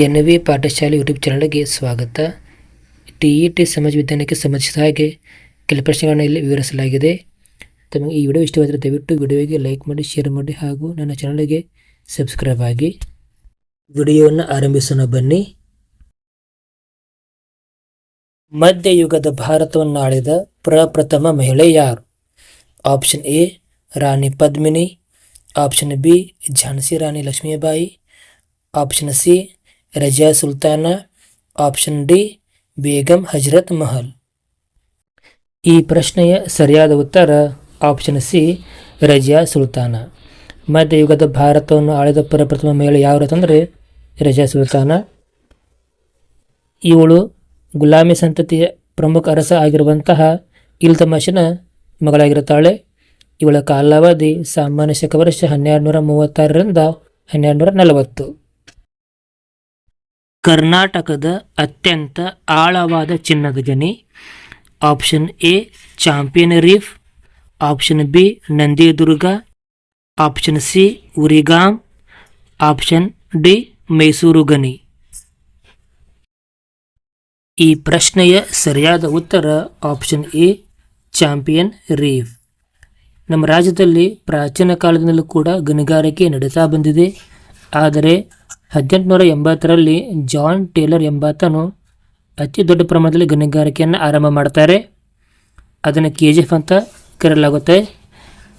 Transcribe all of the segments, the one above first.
N V ಪಾಠಶಾಲೆ YouTube ಚಾನಲ್ಗೆ ಸ್ವಾಗತ. ಟಿ ಇ ಟಿ ಸಮಾಜ ವಿಜ್ಞಾನಕ್ಕೆ ಸಂಬಂಧಿಸಿದ ಹಾಗೆ ಕೆಲ ಪ್ರಶ್ನೆಗಳನ್ನು ಇಲ್ಲಿ ವಿವರಿಸಲಾಗಿದೆ. ತಮಗೆ ಈ ವಿಡಿಯೋ ಇಷ್ಟವಾದರೆ ದಯವಿಟ್ಟು ವಿಡಿಯೋಗೆ ಲೈಕ್ ಮಾಡಿ, ಶೇರ್ ಮಾಡಿ ಹಾಗೂ ನನ್ನ ಚಾನಲ್ಗೆ ಸಬ್ಸ್ಕ್ರೈಬ್ ಆಗಿ ವಿಡಿಯೋವನ್ನು ಆರಂಭಿಸೋಣ ಬನ್ನಿ. ಮಧ್ಯಯುಗದ ಭಾರತವನ್ನು ಆಳಿದ ಪ್ರಪ್ರಥಮ ಮಹಿಳೆ ಯಾರು? Option A, Rani Padmini. Option B, Jhansi Rani Lakshmibai. Option C Raza Sultana option D Begum Hazrat Mahal. ಈ ಪ್ರಶ್ನೆಯ ಸರಿಯಾದ ಉತ್ತರ ಆಪ್ಷನ್ ಸಿ ರಜಿಯಾ ಸುಲ್ತಾನ. ಮಧ್ಯಯುಗದ ಭಾರತವನ್ನು ಆಳಿದ ಪ್ರಪ್ರಥಮ ಮಹಿಳೆ ಯಾರು ಅಂತಂದರೆ, ರಜಾ ಸುಲ್ತಾನ. ಇವಳು ಗುಲಾಮಿ ಸಂತತಿಯ ಪ್ರಮುಖ ಅರಸ ಆಗಿರುವಂತಹ ಇಲ್ತಮಶನ ಮಗಳಾಗಿರುತ್ತಾಳೆ. ಇವಳ ಕಾಲಾವಧಿ ಸಾಮಾನ್ಯ ಶಕ ವರ್ಷ ಹನ್ನೆರಡು ನೂರ ಮೂವತ್ತಾರರಿಂದ ಹನ್ನೆರಡು ನೂರ ನಲವತ್ತು. ಕರ್ನಾಟಕದ ಅತ್ಯಂತ ಆಳವಾದ ಚಿನ್ನದ ಗಣಿ. Option A, champion reef. Option B, Nandidurg. Option C Urigam option D, Mysuru ಗಣಿ. ಈ ಪ್ರಶ್ನೆಯ ಸರಿಯಾದ ಉತ್ತರ ಆಪ್ಷನ್ ಎ, ಚಾಂಪಿಯನ್ ರೀಫ್. ನಮ್ಮ ರಾಜ್ಯದಲ್ಲಿ ಪ್ರಾಚೀನ ಕಾಲದಿಂದಲೂ ಕೂಡ ಗಣಿಗಾರಿಕೆ ನಡೀತಾ ಬಂದಿದೆ. ಆದರೆ ಹದಿನೆಂಟುನೂರ ಎಂಬತ್ತರಲ್ಲಿ ಜಾನ್ ಟೇಲರ್ ಎಂಬಾತನು ಅತಿ ದೊಡ್ಡ ಪ್ರಮಾಣದಲ್ಲಿ ಗಣಿಗಾರಿಕೆಯನ್ನು ಆರಂಭ ಮಾಡ್ತಾರೆ. ಅದನ್ನು ಕೆ ಜಿ ಎಫ್ ಅಂತ ಕರೆಯಲಾಗುತ್ತೆ.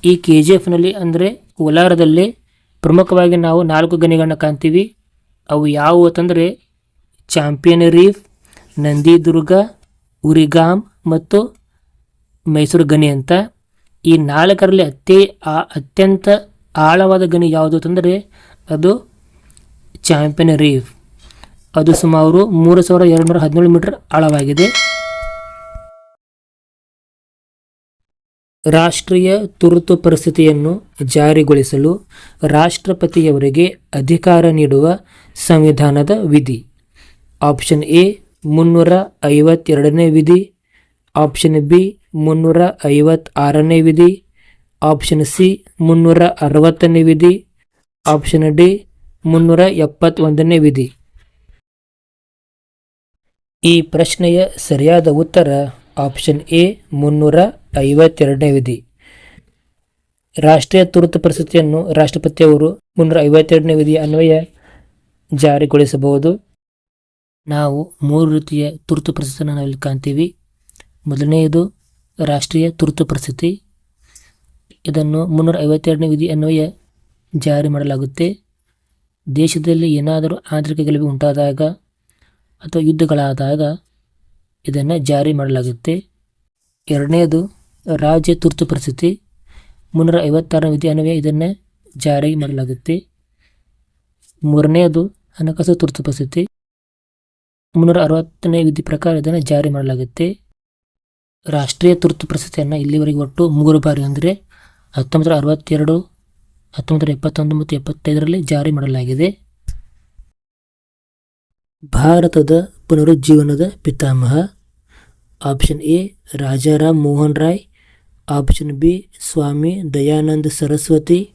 ಈ ಕೆ ಜಿ ಎಫ್ನಲ್ಲಿ ಅಂದರೆ ಕೋಲಾರದಲ್ಲಿ ಪ್ರಮುಖವಾಗಿ ನಾವು ನಾಲ್ಕು ಗಣಿಗಳನ್ನ ಕಾಣ್ತೀವಿ. ಅವು ಯಾವುವು ಅಂತಂದರೆ ಚಾಂಪಿಯನ್ ರೀಫ್, ನಂದಿದುರ್ಗ ಉರಿಗಾಮ್ ಮತ್ತು ಮೈಸೂರು ಗಣಿ ಅಂತ. ಈ ನಾಲ್ಕರಲ್ಲಿ ಅತಿ ಅತ್ಯಂತ ಆಳವಾದ ಗಣಿ ಯಾವುದು ಅಂತಂದರೆ ಅದು ಚಾಂಪಿಯನ್ ರೀಫ್. ಅದು ಸುಮಾರು ಮೂರು ಸಾವಿರದ ಎರಡು ನೂರ ಹದಿನೇಳು ಮೀಟರ್ ಆಳವಾಗಿದೆ. ರಾಷ್ಟ್ರೀಯ ತುರ್ತು ಪರಿಸ್ಥಿತಿಯನ್ನು ಜಾರಿಗೊಳಿಸಲು ರಾಷ್ಟ್ರಪತಿಯವರಿಗೆ ಅಧಿಕಾರ ನೀಡುವ ಸಂವಿಧಾನದ ವಿಧಿ. ಆಪ್ಷನ್ ಎ, ಮುನ್ನೂರ ಐವತ್ತೆರಡನೇ ವಿಧಿ. ಆಪ್ಷನ್ ಬಿ, ಮುನ್ನೂರ ಐವತ್ತಾರನೇ ವಿಧಿ. ಆಪ್ಷನ್ ಸಿ, ಮುನ್ನೂರ ಅರವತ್ತನೇ ವಿಧಿ. ಆಪ್ಷನ್ ಡಿ ಮುನ್ನೂರ ಎಪ್ಪತ್ತೊಂದನೇ ವಿಧಿ. ಈ ಪ್ರಶ್ನೆಯ ಸರಿಯಾದ ಉತ್ತರ ಆಪ್ಷನ್ ಎ, ಮುನ್ನೂರ ಐವತ್ತೆರಡನೇ ವಿಧಿ. ರಾಷ್ಟ್ರೀಯ ತುರ್ತು ಪರಿಸ್ಥಿತಿಯನ್ನು ರಾಷ್ಟ್ರಪತಿಯವರು ಮುನ್ನೂರ ಐವತ್ತೆರಡನೇ ವಿಧಿ ಅನ್ವಯ ಜಾರಿಗೊಳಿಸಬಹುದು. ನಾವು ಮೂರು ರೀತಿಯ ತುರ್ತು ಪರಿಸ್ಥಿತಿಯನ್ನು ನಾವಿಲ್ಲಿ ಕಾಣ್ತೀವಿ. ಮೊದಲನೆಯದು ರಾಷ್ಟ್ರೀಯ ತುರ್ತು ಪರಿಸ್ಥಿತಿ. ಇದನ್ನು ಮುನ್ನೂರ ಐವತ್ತೆರಡನೇ ವಿಧಿ ಅನ್ವಯ ಜಾರಿ ಮಾಡಲಾಗುತ್ತೆ. ದೇಶದಲ್ಲಿ ಏನಾದರೂ ಆಂತರಿಕ ಗಲಭೆ ಉಂಟಾದಾಗ ಅಥವಾ ಯುದ್ಧಗಳಾದಾಗ ಇದನ್ನು ಜಾರಿ ಮಾಡಲಾಗುತ್ತೆ. ಎರಡನೆಯದು ರಾಜ್ಯ ತುರ್ತು ಪರಿಸ್ಥಿತಿ. ಮುನ್ನೂರ ಐವತ್ತಾರನೇ ವಿಧಿ ಅನ್ವಯ ಇದನ್ನು ಜಾರಿ ಮಾಡಲಾಗುತ್ತೆ. ಮೂರನೆಯದು ಹಣಕಾಸು ತುರ್ತು ಪರಿಸ್ಥಿತಿ. ಮುನ್ನೂರ ಅರವತ್ತನೇ ವಿಧಿ ಪ್ರಕಾರ ಇದನ್ನು ಜಾರಿ ಮಾಡಲಾಗುತ್ತೆ. ರಾಷ್ಟ್ರೀಯ ತುರ್ತು ಪರಿಸ್ಥಿತಿಯನ್ನು ಇಲ್ಲಿವರೆಗೆ ಒಟ್ಟು ಮೂರು ಬಾರಿ ಅಂದರೆ ಹತ್ತೊಂಬತ್ತು ಅರವತ್ತೆರಡು ಹತ್ತೊಂಬತ್ತು ಎಪ್ಪತ್ತೊಂದು ಮತ್ತು ಎಪ್ಪತ್ತೈದರಲ್ಲಿ ಜಾರಿ ಮಾಡಲಾಗಿದೆ. ಭಾರತದ ಪುನರುಜ್ಜೀವನದ ಪಿತಾಮಹ. Option A, Rajaram Mohan Roy. Option B, Swami Dayananda Saraswati.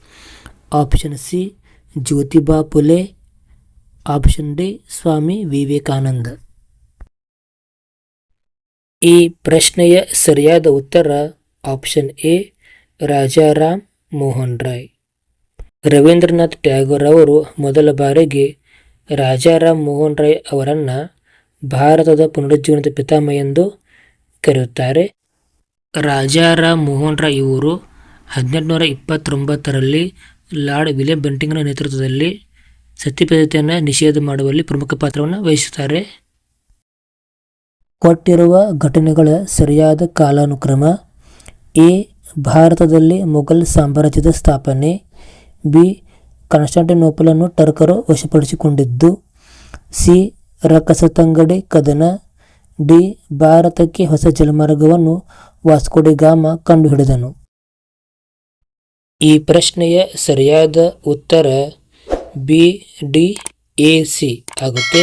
Option C, Jyotiba Phule option D, Swami Vivekananda. ಈ ಪ್ರಶ್ನೆಯ ಸರಿಯಾದ ಉತ್ತರ ಆಪ್ಷನ್ ಎ, ರಾಜಾರಾಮ್ ಮೋಹನ್ ರಾಯ್. ರವೀಂದ್ರನಾಥ್ ಟ್ಯಾಗೋರ್ ಅವರು ಮೊದಲ ಬಾರಿಗೆ ರಾಜಾರಾಮ್ ಮೋಹನ್ ರಾಯ್ ಅವರನ್ನು ಭಾರತದ ಪುನರುಜ್ಜೀವನದ ಪಿತಾಮಹ ಎಂದು ಕರೆಯುತ್ತಾರೆ. ರಾಜಾರಾಮ್ ಮೋಹನ್ ರಾಯ್ ಇವರು ಹದಿನೆಂಟುನೂರ ಇಪ್ಪತ್ತೊಂಬತ್ತರಲ್ಲಿ ಲಾರ್ಡ್ ವಿಲಿಯಂ ಬೆಂಟಿಂಗ್ನ ನೇತೃತ್ವದಲ್ಲಿ ಸತ್ಯ ಪದ್ಧತಿಯನ್ನು ನಿಷೇಧ ಮಾಡುವಲ್ಲಿ ಪ್ರಮುಖ ಪಾತ್ರವನ್ನು ವಹಿಸುತ್ತಾರೆ. ಕೊಟ್ಟಿರುವ ಘಟನೆಗಳ ಸರಿಯಾದ ಕಾಲಾನುಕ್ರಮ, ಎ, ಭಾರತದಲ್ಲಿ ಮೊಘಲ್ ಸಾಮ್ರಾಜ್ಯದ ಸ್ಥಾಪನೆ ಬಿ, ಕಾನ್ಸ್ಟಾಂಟಿನೋಪಲನ್ನು ಟರ್ಕರು ವಶಪಡಿಸಿಕೊಂಡಿದ್ದು, ಸಿ, ರಕಸತಂಗಡಿ ಕದನ, ಡಿ, ಭಾರತಕ್ಕೆ ಹೊಸ ಜಲಮಾರ್ಗವನ್ನು ವಾಸ್ಕೋಡಿಗಾಮ ಕಂಡುಹಿಡಿದನು. ಈ ಪ್ರಶ್ನೆಯ ಸರಿಯಾದ ಉತ್ತರ ಬಿ, ಡಿ, ಎ, ಸಿ ಆಗುತ್ತೆ.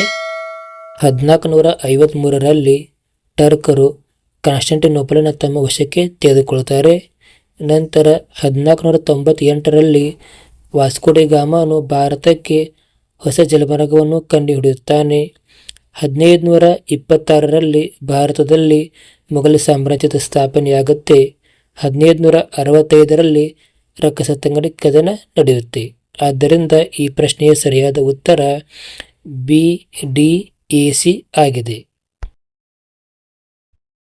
ಹದಿನಾಲ್ಕು ನೂರ ಐವತ್ತ್ಮೂರರಲ್ಲಿ ಟರ್ಕರು ಕಾನ್ಸ್ಟಂಟಿನೋಪಲನ್ನು ತಮ್ಮ ವಶಕ್ಕೆ ತೆಗೆದುಕೊಳ್ತಾರೆ. ನಂತರ ಹದಿನಾಲ್ಕು ನೂರ ತೊಂಬತ್ತೆಂಟರಲ್ಲಿ ವಾಸ್ಕೋಡಿಗಾಮನು ಭಾರತಕ್ಕೆ ಹೊಸ ಜಲಮಾರ್ಗವನ್ನು ಕಂಡುಹಿಡಿಯುತ್ತಾನೆ. ಹದಿನೈದು ನೂರ ಇಪ್ಪತ್ತಾರರಲ್ಲಿ ಭಾರತದಲ್ಲಿ ಮೊಘಲ್ ಸಾಮ್ರಾಜ್ಯದ ಸ್ಥಾಪನೆಯಾಗುತ್ತೆ. ಹದಿನೈದು ನೂರ ಅರವತ್ತೈದರಲ್ಲಿ ರಕ್ಕಸತಂಗಡಿ ಕದನ ನಡೆಯುತ್ತೆ. ಆದ್ದರಿಂದ ಈ ಪ್ರಶ್ನೆಯ ಸರಿಯಾದ ಉತ್ತರ ಬಿ ಡಿ ಎ ಸಿ ಆಗಿದೆ.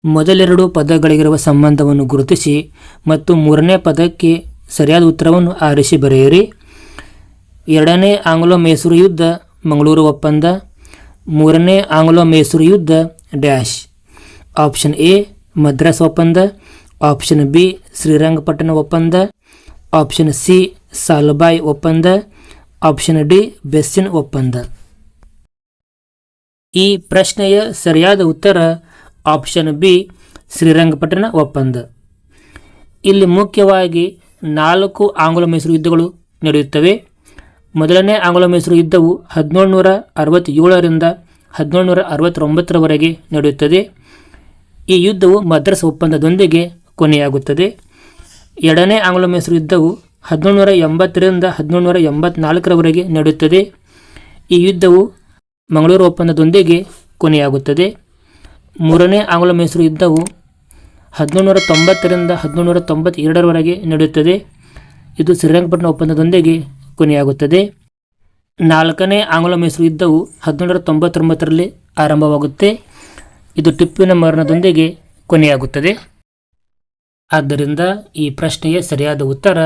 ಮೊದಲೆರಡು ಪದಗಳಿಗಿರುವ ಸಂಬಂಧವನ್ನು ಗುರುತಿಸಿ ಮತ್ತು ಮೂರನೇ ಪದಕ್ಕೆ ಸರಿಯಾದ ಉತ್ತರವನ್ನು ಆರಿಸಿ ಬರೆಯಿರಿ. ಎರಡನೇ ಆಂಗ್ಲೋ ಮೈಸೂರು ಯುದ್ಧ, ಮಂಗಳೂರು ಒಪ್ಪಂದ. ಮೂರನೇ ಆಂಗ್ಲೋ ಮೈಸೂರು ಯುದ್ಧ, ಡ್ಯಾಶ್. ಆಪ್ಷನ್ ಎ, ಮದ್ರಾಸ್ ಒಪ್ಪಂದ. ಆಪ್ಷನ್ ಬಿ, ಶ್ರೀರಂಗಪಟ್ಟಣ ಒಪ್ಪಂದ. ಆಪ್ಷನ್ ಸಿ, ಸಾಲ್ಬಾಯ್ ಒಪ್ಪಂದ. ಆಪ್ಷನ್ ಡಿ, ಬೆಸ್ಸಿನ್ ಒಪ್ಪಂದ. ಈ ಪ್ರಶ್ನೆಯ ಸರಿಯಾದ ಉತ್ತರ ಆಪ್ಷನ್ ಬಿ, ಶ್ರೀರಂಗಪಟ್ಟಣ ಒಪ್ಪಂದ. ಇಲ್ಲಿ ಮುಖ್ಯವಾಗಿ ನಾಲ್ಕು ಆಂಗ್ಲ ಮೈಸೂರು ಯುದ್ಧಗಳು ನಡೆಯುತ್ತವೆ. ಮೊದಲನೇ ಆಂಗ್ಲ ಮೈಸೂರು ಯುದ್ಧವು ಹದಿನೇಳುನೂರ ಅರವತ್ತೇಳರಿಂದ ಹದಿನೇಳುನೂರ ಅರವತ್ತೊಂಬತ್ತರವರೆಗೆ ನಡೆಯುತ್ತದೆ. ಈ ಯುದ್ಧವು ಮದ್ರಾಸ್ ಒಪ್ಪಂದದೊಂದಿಗೆ ಕೊನೆಯಾಗುತ್ತದೆ. ಎರಡನೇ ಆಂಗ್ಲ ಮೈಸೂರು ಯುದ್ಧವು ಹದಿನೇಳುನೂರ ಎಂಬತ್ತರಿಂದ ಹದಿನೇಳುನೂರ ಎಂಬತ್ನಾಲ್ಕರವರೆಗೆ ನಡೆಯುತ್ತದೆ. ಈ ಯುದ್ಧವು ಮಂಗಳೂರು ಒಪ್ಪಂದದೊಂದಿಗೆ ಕೊನೆಯಾಗುತ್ತದೆ. ಮೂರನೇ ಆಂಗ್ಲ ಮೈಸೂರು ಯುದ್ಧವು ಹದಿನೇಳು ನೂರ ತೊಂಬತ್ತರಿಂದ ಹದಿನೇಳುನೂರ ತೊಂಬತ್ತೆರಡರವರೆಗೆ ನಡೆಯುತ್ತದೆ. ಇದು ಶ್ರೀರಂಗಪಟ್ಟಣ ಒಪ್ಪಂದದೊಂದಿಗೆ ಕೊನೆಯಾಗುತ್ತದೆ. ನಾಲ್ಕನೇ ಆಂಗ್ಲ ಮೈಸೂರು ಯುದ್ಧವು ಹದಿನೇಳುನೂರ ತೊಂಬತ್ತೊಂಬತ್ತರಲ್ಲಿ ಆರಂಭವಾಗುತ್ತೆ. ಇದು ಟಿಪ್ಪಿನ ಮರಣದೊಂದಿಗೆ ಕೊನೆಯಾಗುತ್ತದೆ. ಆದ್ದರಿಂದ ಈ ಪ್ರಶ್ನೆಯ ಸರಿಯಾದ ಉತ್ತರ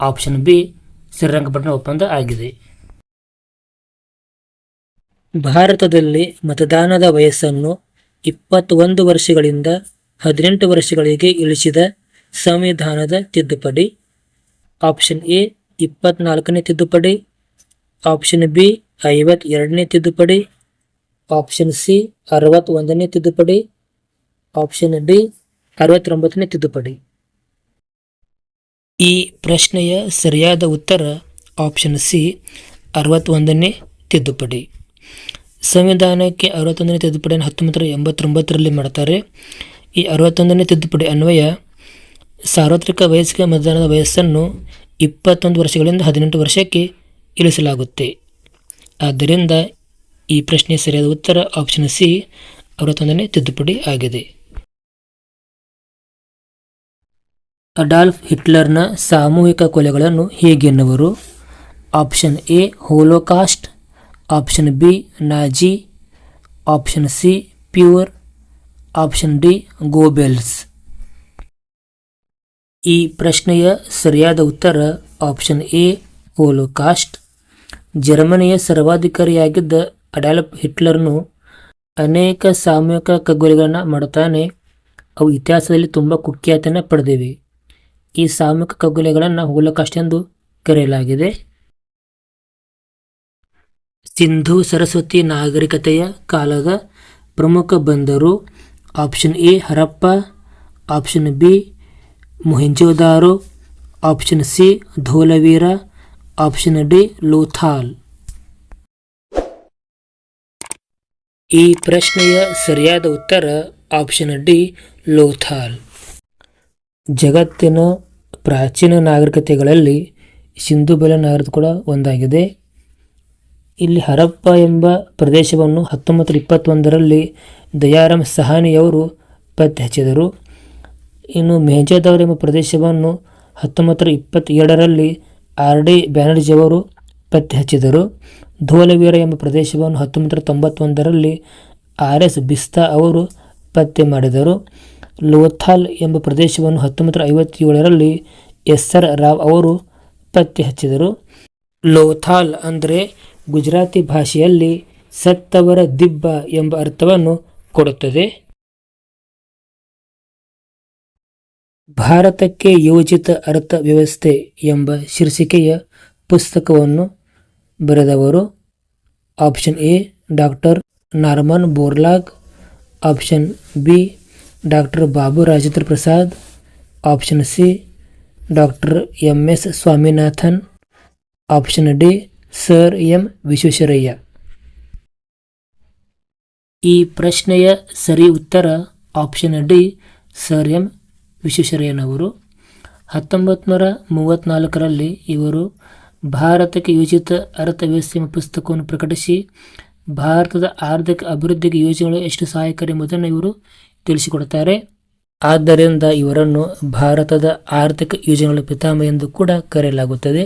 ಆಪ್ಷನ್ ಬಿ, ಶ್ರೀರಂಗಪಟ್ಟಣ ಒಪ್ಪಂದ ಆಗಿದೆ. ಭಾರತದಲ್ಲಿ ಮತದಾನದ ವಯಸ್ಸನ್ನು ಇಪ್ಪತ್ತೊಂದು ವರ್ಷಗಳಿಂದ ಹದಿನೆಂಟು ವರ್ಷಗಳಿಗೆ ಇಳಿಸಿದ ಸಂವಿಧಾನದ ತಿದ್ದುಪಡಿ. ಆಪ್ಷನ್ ಎ, ಇಪ್ಪತ್ನಾಲ್ಕನೇ ತಿದ್ದುಪಡಿ. ಆಪ್ಷನ್ ಬಿ, ಐವತ್ತೆರಡನೇ ತಿದ್ದುಪಡಿ. ಆಪ್ಷನ್ ಸಿ, ಅರವತ್ತೊಂದನೇ ತಿದ್ದುಪಡಿ. ಆಪ್ಷನ್ ಡಿ, ಅರವತ್ತೊಂಬತ್ತನೇ ತಿದ್ದುಪಡಿ. ಈ ಪ್ರಶ್ನೆಯ ಸರಿಯಾದ ಉತ್ತರ ಆಪ್ಷನ್ ಸಿ, ಅರವತ್ತೊಂದನೇ ತಿದ್ದುಪಡಿ. ಸಂವಿಧಾನಕ್ಕೆ ಅರವತ್ತೊಂದನೇ ತಿದ್ದುಪಡಿಯನ್ನು ಹತ್ತೊಂಬತ್ತರ ಎಂಬತ್ತೊಂಬತ್ತರಲ್ಲಿ ಮಾಡ್ತಾರೆ. ಈ ಅರವತ್ತೊಂದನೇ ತಿದ್ದುಪಡಿ ಅನ್ವಯ ಸಾರ್ವತ್ರಿಕ ವಯಸ್ಕ ಮತದಾನದ ವಯಸ್ಸನ್ನು ಇಪ್ಪತ್ತೊಂದು ವರ್ಷಗಳಿಂದ ಹದಿನೆಂಟು ವರ್ಷಕ್ಕೆ ಇಳಿಸಲಾಗುತ್ತೆ. ಆದ್ದರಿಂದ ಈ ಪ್ರಶ್ನೆ ಸರಿಯಾದ ಉತ್ತರ ಆಪ್ಷನ್ ಸಿ ಅರವತ್ತೊಂದನೇ ತಿದ್ದುಪಡಿ ಆಗಿದೆ. ಅಡಾಲ್ಫ್ ಹಿಟ್ಲರ್ನ ಸಾಮೂಹಿಕ ಕೊಲೆಗಳನ್ನು ಹೇಗೆನ್ನುವರು option A holocaust option B Nazi option C pure option D Goebbels ಈ ಪ್ರಶ್ನೆಯ ಸರಿಯಾದ ಉತ್ತರ ಆಪ್ಷನ್ ಎ ಹೋಲೋಕಾಸ್ಟ್ ಜರ್ಮನಿಯ ಸರ್ವಾಧಿಕಾರಿಯಾಗಿದ್ದ ಅಡಾಲ್ಫ್ ಹಿಟ್ಲರ್ನು ಅನೇಕ ಸಾಮೂಹಿಕ ಕಗ್ಗೊಲೆಗಳನ್ನು ಮಾಡುತ್ತಾನೆ. ಅವು ಇತಿಹಾಸದಲ್ಲಿ ತುಂಬ ಕುಖ್ಯಾತಿಯನ್ನು ಪಡೆದಿವೆ. ಈ ಸಾಮೂಹಿಕ ಕಗ್ಗೊಲೆಗಳನ್ನು ಹೋಲೋಕಾಸ್ಟ್ ಎಂದು ಕರೆಯಲಾಗಿದೆ. ಸಿಂಧು ಸರಸ್ವತಿ ನಾಗರಿಕತೆಯ ಕಾಲದ ಪ್ರಮುಖ ಬಂದರು. Option A Harappa option B Mohenjodaro option C Dholavira option D Lothal ಈ ಪ್ರಶ್ನೆಯ ಸರಿಯಾದ ಉತ್ತರ ಆಪ್ಷನ್ ಡಿ ಲೋಥಾಲ್ ಜಗತ್ತಿನ ಪ್ರಾಚೀನ ನಾಗರಿಕತೆಗಳಲ್ಲಿ ಸಿಂಧು ಬೆಲೆ ನಾಗರಿಕ ಕೂಡ ಒಂದಾಗಿದೆ. ಇಲ್ಲಿ ಹರಪ್ಪ ಎಂಬ ಪ್ರದೇಶವನ್ನು ಹತ್ತೊಂಬತ್ತು ಇಪ್ಪತ್ತೊಂದರಲ್ಲಿ ದಯಾರಾಮ್ ಸಹಾನಿಯವರು ಪತ್ತೆ ಹಚ್ಚಿದರು. ಇನ್ನು ಮೆಹಜಾದವರ್ ಎಂಬ ಪ್ರದೇಶವನ್ನು ಹತ್ತೊಂಬತ್ತು ಇಪ್ಪತ್ತೆರಡರಲ್ಲಿ ಆರ್ ಡಿ ಬ್ಯಾನರ್ಜಿಯವರು ಪತ್ತೆ ಹಚ್ಚಿದರು. ಧೋಲವೀರ ಎಂಬ ಪ್ರದೇಶವನ್ನು ಹತ್ತೊಂಬತ್ತು ತೊಂಬತ್ತೊಂದರಲ್ಲಿ ಆರ್ ಎಸ್ ಬಿಸ್ತಾ ಅವರು ಪತ್ತೆ ಮಾಡಿದರು. ಲೋಥಾಲ್ ಎಂಬ ಪ್ರದೇಶವನ್ನು ಹತ್ತೊಂಬತ್ತು ಐವತ್ತೇಳರಲ್ಲಿ ಎಸ್ ಆರ್ ರಾವ್ ಅವರು ಪತ್ತೆ ಹಚ್ಚಿದರು. ಲೋಥಾಲ್ ಅಂದರೆ ಗುಜರಾತಿ ಭಾಷೆಯಲ್ಲಿ ಸತ್ತವರ ದಿಬ್ಬ ಎಂಬ ಅರ್ಥವನ್ನು ಕೊಡುತ್ತದೆ. ಭಾರತಕ್ಕೆ ಯೋಜಿತ ಅರ್ಥ ವ್ಯವಸ್ಥೆ ಎಂಬ ಶೀರ್ಷಿಕೆಯ ಪುಸ್ತಕವನ್ನು ಬರೆದವರು option A, doctor Norman Borlaug, option B, doctor Babu Rajendra Prasad, option C, doctor M S Swaminathan, option D sir M Visvesvaraya. ಈ ಪ್ರಶ್ನೆಯ ಸರಿ ಉತ್ತರ ಆಪ್ಷನ್ ಡಿ ಸರ್ ಎಂ ವಿಶ್ವೇಶ್ವರಯ್ಯನವರು. ಹತ್ತೊಂಬತ್ತು ನೂರ ಮೂವತ್ತ್ನಾಲ್ಕರಲ್ಲಿ ಇವರು ಭಾರತಕ್ಕೆ ಯೋಜಿತ ಅರ್ಥವ್ಯವಸ್ಥೆ ಎಂಬ ಪುಸ್ತಕವನ್ನು ಪ್ರಕಟಿಸಿ, ಭಾರತದ ಆರ್ಥಿಕ ಅಭಿವೃದ್ಧಿಗೆ ಯೋಜನೆಗಳು ಎಷ್ಟು ಸಹಾಯಕಾರಿ ಎಂಬುದನ್ನು ಇವರು ತಿಳಿಸಿಕೊಡುತ್ತಾರೆ. ಆದ್ದರಿಂದ ಇವರನ್ನು ಭಾರತದ ಆರ್ಥಿಕ ಯೋಜನೆಗಳ ಪಿತಾಮಹ ಎಂದು ಕೂಡ ಕರೆಯಲಾಗುತ್ತದೆ.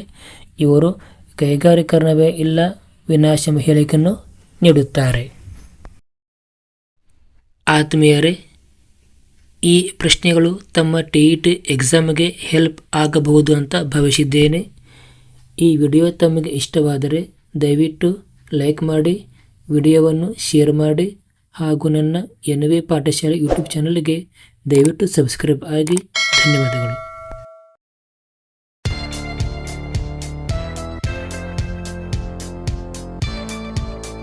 ಇವರು ಕೈಗಾರಿಕರಣವೇ ಇಲ್ಲ, ವಿನಾಶ ಎಂಬ ಹೇಳಿಕೆಯನ್ನು ನೀಡುತ್ತಾರೆ. ಆತ್ಮೀಯರೇ, ಈ ಪ್ರಶ್ನೆಗಳು ತಮ್ಮ ಟಿ ಇ ಟಿ ಎಕ್ಸಾಮ್ಗೆ ಹೆಲ್ಪ್ ಆಗಬಹುದು ಅಂತ ಭಾವಿಸಿದ್ದೇನೆ. ಈ ವಿಡಿಯೋ ತಮಗೆ ಇಷ್ಟವಾದರೆ ದಯವಿಟ್ಟು ಲೈಕ್ ಮಾಡಿ, ವಿಡಿಯೋವನ್ನು ಶೇರ್ ಮಾಡಿ ಹಾಗೂ ನನ್ನ ಎನ್ ವಿ ಪಾಠಶಾಲೆ ಯೂಟ್ಯೂಬ್ ಚಾನಲ್ಗೆ ದಯವಿಟ್ಟು ಸಬ್ಸ್ಕ್ರೈಬ್ ಆಗಿ ಧನ್ಯವಾದಗಳು.